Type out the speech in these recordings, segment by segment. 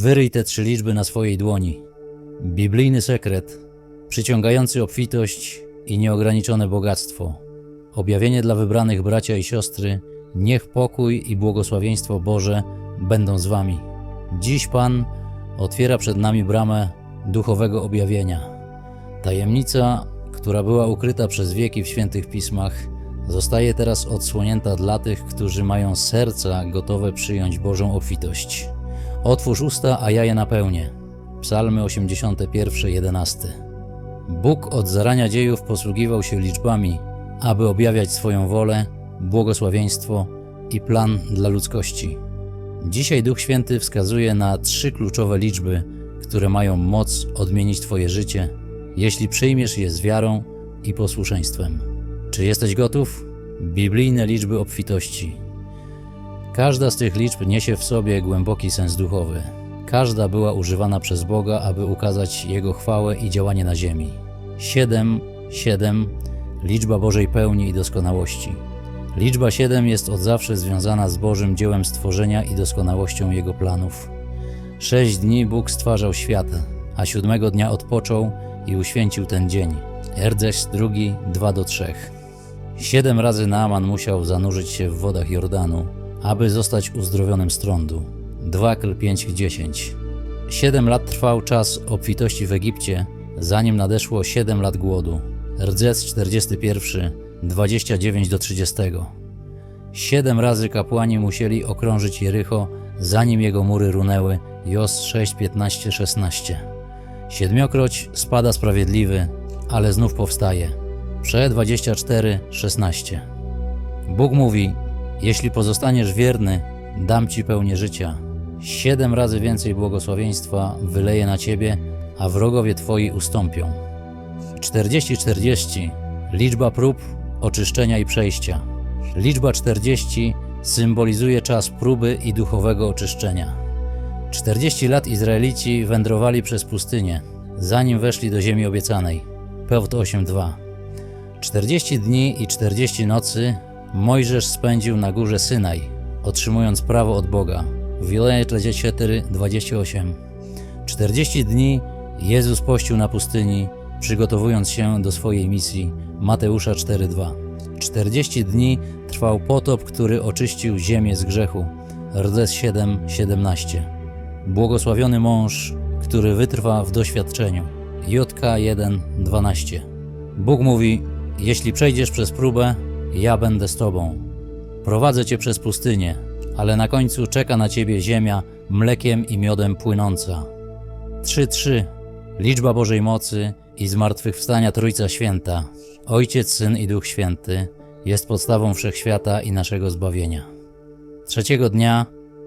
Wyryj te trzy liczby na swojej dłoni. Biblijny sekret, przyciągający obfitość i nieograniczone bogactwo. Objawienie dla wybranych bracia i siostry. Niech pokój i błogosławieństwo Boże będą z wami. Dziś Pan otwiera przed nami bramę duchowego objawienia. Tajemnica, która była ukryta przez wieki w świętych pismach, zostaje teraz odsłonięta dla tych, którzy mają serca gotowe przyjąć Bożą obfitość. Otwórz usta, a ja je napełnię. Psalmy 81, 11. Bóg od zarania dziejów posługiwał się liczbami, aby objawiać swoją wolę, błogosławieństwo i plan dla ludzkości. Dzisiaj Duch Święty wskazuje na trzy kluczowe liczby, które mają moc odmienić Twoje życie, jeśli przyjmiesz je z wiarą i posłuszeństwem. Czy jesteś gotów? Biblijne liczby obfitości. Każda z tych liczb niesie w sobie głęboki sens duchowy. Każda była używana przez Boga, aby ukazać Jego chwałę i działanie na ziemi. 7, 7 liczba Bożej pełni i doskonałości. Liczba 7 jest od zawsze związana z Bożym dziełem stworzenia i doskonałością Jego planów. Sześć dni Bóg stwarzał świat, a siódmego dnia odpoczął i uświęcił ten dzień. Erdześ drugi 2 do 3. Siedem razy Naaman musiał zanurzyć się w wodach Jordanu, aby zostać uzdrowionym z trądu. 2 Kl 5 10. Siedem lat trwał czas obfitości w Egipcie, zanim nadeszło siedem lat głodu. Rdzec 41 29 do 30. Siedem razy kapłani musieli okrążyć Jericho, zanim jego mury runęły. Jos 6 15 16. Siedmiokroć spada sprawiedliwy, ale znów powstaje. Prze 24 16. Bóg mówi: Jeśli pozostaniesz wierny, dam ci pełnię życia. Siedem razy więcej błogosławieństwa wyleję na ciebie, a wrogowie twoi ustąpią. 40-40 liczba prób, oczyszczenia i przejścia. Liczba 40 symbolizuje czas próby i duchowego oczyszczenia. 40 lat Izraelici wędrowali przez pustynię, zanim weszli do ziemi obiecanej. Pełt 8.2 40 dni i 40 nocy Mojżesz spędził na górze Synaj, otrzymując prawo od Boga. Wileje 4, 28 40 dni Jezus pościł na pustyni, przygotowując się do swojej misji. Mateusza 4:2. 40 dni trwał potop, który oczyścił ziemię z grzechu. Rdes 7:17. Błogosławiony mąż, który wytrwa w doświadczeniu. JK 1:12. Bóg mówi: Jeśli przejdziesz przez próbę, ja będę z tobą. Prowadzę cię przez pustynię, ale na końcu czeka na ciebie ziemia mlekiem i miodem płynąca. 3:3 Liczba Bożej mocy i zmartwychwstania Trójca Święta, Ojciec, Syn i Duch Święty, jest podstawą wszechświata i naszego zbawienia. Trzeciego dnia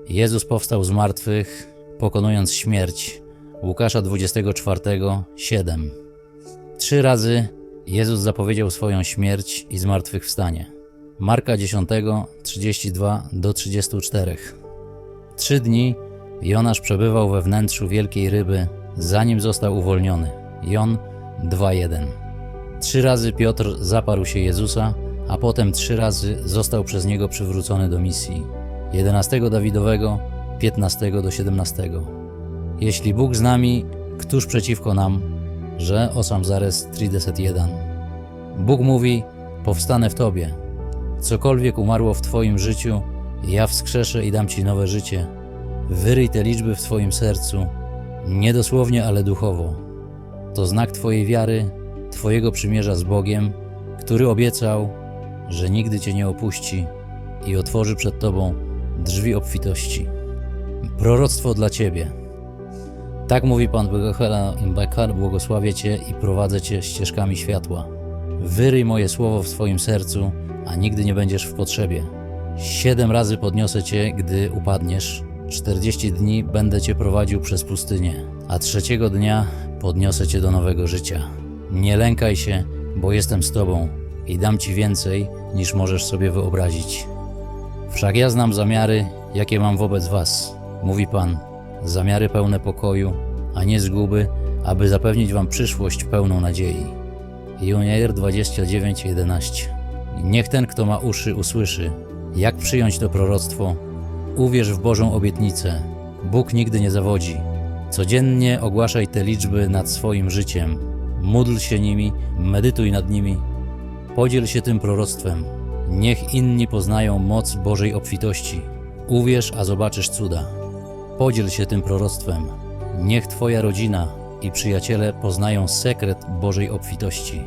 Jezus powstał z martwych, pokonując śmierć. Łukasza 24, 7. Trzy razy Jezus zapowiedział swoją śmierć i zmartwychwstanie. Marka 10, 32 do 34. Trzy dni Jonasz przebywał we wnętrzu wielkiej ryby, zanim został uwolniony. Jon 2:1. Trzy razy Piotr zaparł się Jezusa, a potem trzy razy został przez niego przywrócony do misji. 11 Dawidowego, 15 do 17. Jeśli Bóg z nami, któż przeciwko nam? Że osam zares 3.1. Bóg mówi: Powstanę w Tobie. Cokolwiek umarło w Twoim życiu, ja wskrzeszę i dam Ci nowe życie. Wyryj te liczby w Twoim sercu, nie dosłownie, ale duchowo. To znak Twojej wiary, Twojego przymierza z Bogiem, który obiecał, że nigdy Cię nie opuści i otworzy przed Tobą drzwi obfitości. Proroctwo dla Ciebie. Tak mówi Pan Imbakar, błogosławię Cię i prowadzę Cię ścieżkami światła. Wyryj moje słowo w swoim sercu, a nigdy nie będziesz w potrzebie. Siedem razy podniosę Cię, gdy upadniesz. Czterdzieści dni będę Cię prowadził przez pustynię, a trzeciego dnia podniosę Cię do nowego życia. Nie lękaj się, bo jestem z Tobą i dam Ci więcej, niż możesz sobie wyobrazić. Wszak ja znam zamiary, jakie mam wobec Was, mówi Pan, zamiary pełne pokoju, a nie zguby, aby zapewnić Wam przyszłość pełną nadziei. Junior 29:11 Niech ten, kto ma uszy, usłyszy, jak przyjąć to proroctwo. Uwierz w Bożą obietnicę. Bóg nigdy nie zawodzi. Codziennie ogłaszaj te liczby nad swoim życiem. Módl się nimi, medytuj nad nimi. Podziel się tym proroctwem. Niech inni poznają moc Bożej obfitości. Uwierz, a zobaczysz cuda. Podziel się tym proroctwem. Niech Twoja rodzina i przyjaciele poznają sekret Bożej obfitości.